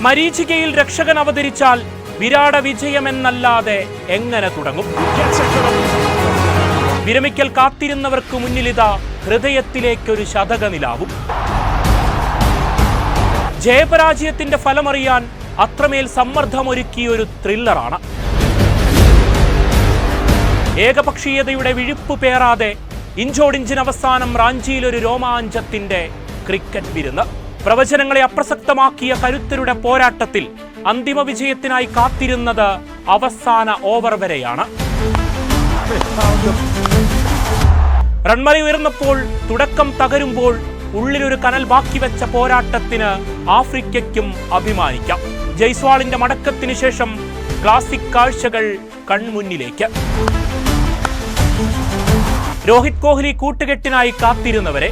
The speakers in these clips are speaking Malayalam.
മരീചികയിൽ രക്ഷകൻ അവതരിച്ചാൽ വിരാട വിജയമെന്നല്ലാതെ എങ്ങനെ തുടങ്ങും? വിരമിക്കൽ കാത്തിരുന്നവർക്ക് മുന്നിലിതാ ഹൃദയത്തിലേക്കൊരു ശതകനിലാവും. ജയപരാജയത്തിന്റെ ഫലമറിയാൻ അത്രമേൽ സമ്മർദ്ദമൊരുക്കിയൊരു ത്രില്ലറാണ്. ഏകപക്ഷീയതയുടെ വിഴുപ്പ് പേറാതെ ഇഞ്ചോടിഞ്ചിന് അവസാനം റാഞ്ചിയിൽ ഒരു രോമാഞ്ചത്തിന്റെ ക്രിക്കറ്റ് വിരുന്ന്. പ്രവചനങ്ങളെ അപ്രസക്തമാക്കിയ കരുത്തരുടെ പോരാട്ടത്തിൽ അന്തിമ വിജയത്തിനായി കാത്തിരുന്നത് അവസാന ഓവർ വരെയാണ്. റൺമല ഉയർന്നപ്പോൾ തുടക്കം തകരുമ്പോൾ ഉള്ളിലൊരു കനൽ ബാക്കി വെച്ച പോരാട്ടത്തിന് ആഫ്രിക്കയ്ക്കും അഭിമാനിക്കാം. ജയ്സ്വാളിന്റെ മടക്കത്തിന് ശേഷം ക്ലാസിക് കാഴ്ചകൾ കൺമുന്നിലേക്ക്. രോഹിത് കോഹ്ലി കൂട്ടുകെട്ടിനായി കാത്തിരുന്നവരെ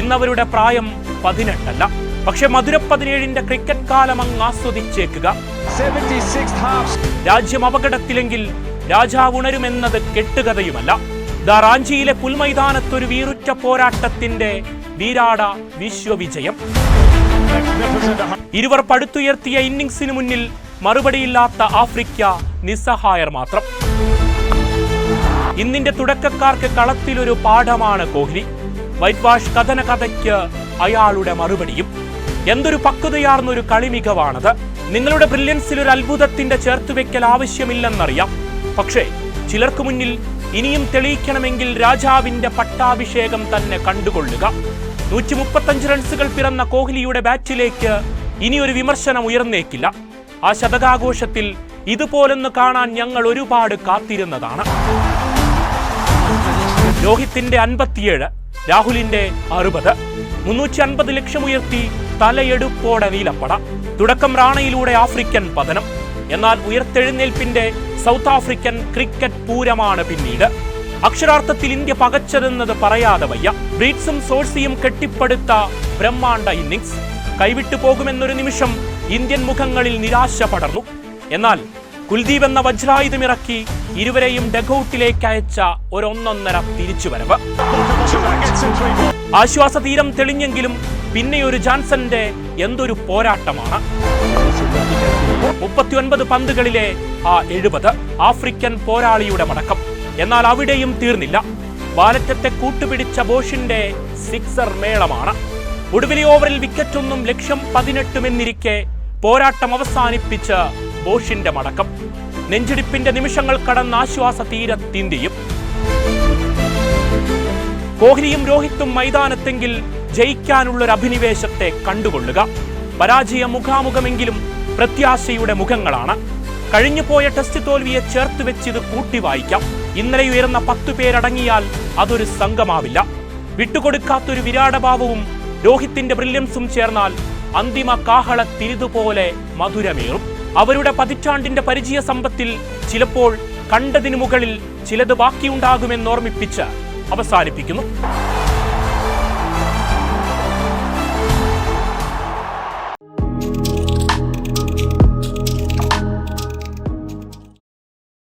ഇന്നവരുടെ പ്രായം പതിനെട്ടല്ല. പക്ഷെ മധുര പതിനേഴിന്റെ ക്രിക്കറ്റ് കാലം അങ്ങ് ആസ്വദിച്ചേക്കുക. 76th half രാജ്യം അപകടത്തിലെങ്കിൽ രാജാവ് ഉണരുമെന്നത് കെട്ടുകഥയുമല്ല. ദാ റാഞ്ചിയിലെ പുൽമൈതാനത്തൊരു വീറുറ്റ പോരാട്ടത്തിന്റെ വീരാട വിശ്വവിജയം. ഇരുവർ പടുത്തുയർത്തിയ ഇന്നിംഗ്സിന് മുന്നിൽ മറുപടിയില്ലാത്ത ആഫ്രിക്ക നിസ്സഹായർ മാത്രം. ഇന്നിന്റെ തുടക്കക്കാർക്ക് കളത്തിലൊരു പാഠമാണ് കോഹ്ലി. വൈറ്റ് വാഷ് കഥന കഥയ്ക്ക് അയാളുടെ മറുപടിയും. എന്തൊരു പക്വതയാർന്നൊരു കളി മികവാണത് നിങ്ങളുടെ ബ്രില്യൻസിൽ ഒരു അത്ഭുതത്തിന്റെ ചേർത്തുവെക്കൽ ആവശ്യമില്ലെന്നറിയാം. പക്ഷേ ചിലർക്ക് മുന്നിൽ ഇനിയും തെളിയിക്കണമെങ്കിൽ രാജാവിന്റെ പട്ടാഭിഷേകം തന്നെ കണ്ടുകൊള്ളുക. നൂറ്റി മുപ്പത്തഞ്ച് റൺസുകൾ പിറന്ന കോഹ്ലിയുടെ ബാറ്റിലേക്ക് ഇനി ഒരു വിമർശനം ഉയർന്നേക്കില്ല. ആ ശതകാഘോഷത്തിൽ ഇതുപോലൊന്ന് കാണാൻ ഞങ്ങൾ ഒരുപാട് കാത്തിരുന്നതാണ്. രോഹിത്തിന്റെ അൻപത്തിയേഴ് രാഹുലിന്റെ അറുപത്. മുന്നൂറ്റി അൻപത് ലക്ഷം ഉയർത്തി തലയെടുപ്പോടെ നീലപ്പട. തുടക്കം റാണയിലൂടെ ആഫ്രിക്കൻ പതനം. എന്നാൽ ഉയർത്തെഴുന്നേൽപ്പിന്റെ സൗത്ത് ആഫ്രിക്കൻ ക്രിക്കറ്റ് പൂരമാണ് പിന്നീട്. അക്ഷരാർത്ഥത്തിൽ ഇന്ത്യ പകച്ചതെന്നത് പറയാതെ വയ്യ. ബ്രീറ്റ്സും സോഴ്സിയും കെട്ടിപ്പടുത്ത ബ്രഹ്മാണ്ട ഇന്നിങ്സ് കൈവിട്ടു പോകുമെന്നൊരു നിമിഷം ഇന്ത്യൻ മുഖങ്ങളിൽ നിരാശ പടർന്നു. എന്നാൽ കുൽദീപ് എന്ന വജ്രായുധമിറക്കി ഇരുവരെയും ഡഗൌട്ടിലേക്ക് അയച്ച ഒരൊന്നൊന്നര തിരിച്ചുവരവ്. ആശ്വാസതീരം തെളിഞ്ഞെങ്കിലും പിന്നെ ഒരു ജാൻസന്റെ എന്തൊരു പോരാട്ടമാണ്. മുപ്പത്തിയൊൻപത് പന്തുകളിലെ ആ എഴുപത് ആഫ്രിക്കൻ പോരാളിയുടെ മടക്കം. എന്നാൽ അവിടെയും തീർന്നില്ല. ബാലറ്റത്തെ കൂട്ടുപിടിച്ച ബോഷിന്റെ സിക്സർ മേളമാണ്. ഒടുവിലെ ഓവറിൽ വിക്കറ്റൊന്നും ലക്ഷ്യം പതിനെട്ടുമെന്നിരിക്കെ പോരാട്ടം അവസാനിപ്പിച്ച് ബോഷിന്റെ മടക്കം. നെഞ്ചിടിപ്പിന്റെ നിമിഷങ്ങൾ കടന്ന ആശ്വാസ തീരത്തിന്റെയും കോഹ്ലിയും രോഹിത്തും മൈതാനത്തെങ്കിൽ ജയിക്കാനുള്ളൊരു അഭിനിവേശത്തെ കണ്ടുകൊള്ളുക. പരാജയ മുഖാമുഖമെങ്കിലും പ്രത്യാശയുടെ മുഖങ്ങളാണ്. കഴിഞ്ഞുപോയ ടെസ്റ്റ് തോൽവിയെ ചേർത്ത് വെച്ച് ഇത് കൂട്ടി വായിക്കാം. ഇന്നലെ ഉയർന്ന പത്തു പേരടങ്ങിയാൽ അതൊരു സംഘമാവില്ല. വിട്ടുകൊടുക്കാത്തൊരു വിരാടഭാവവും രോഹിത്തിന്റെ ബ്രില്യൻസും ചേർന്നാൽ അന്തിമ കാഹള തിരിതുപോലെ മധുരമേറും. അവരുടെ പതിറ്റാണ്ടിന്റെ പരിചയ സമ്പത്തിൽ ചിലപ്പോൾ കണ്ടതിനു മുകളിൽ ചിലത് ബാക്കിയുണ്ടാകുമെന്നോർമ്മിപ്പിച്ച് അവസാനിപ്പിക്കുന്നു.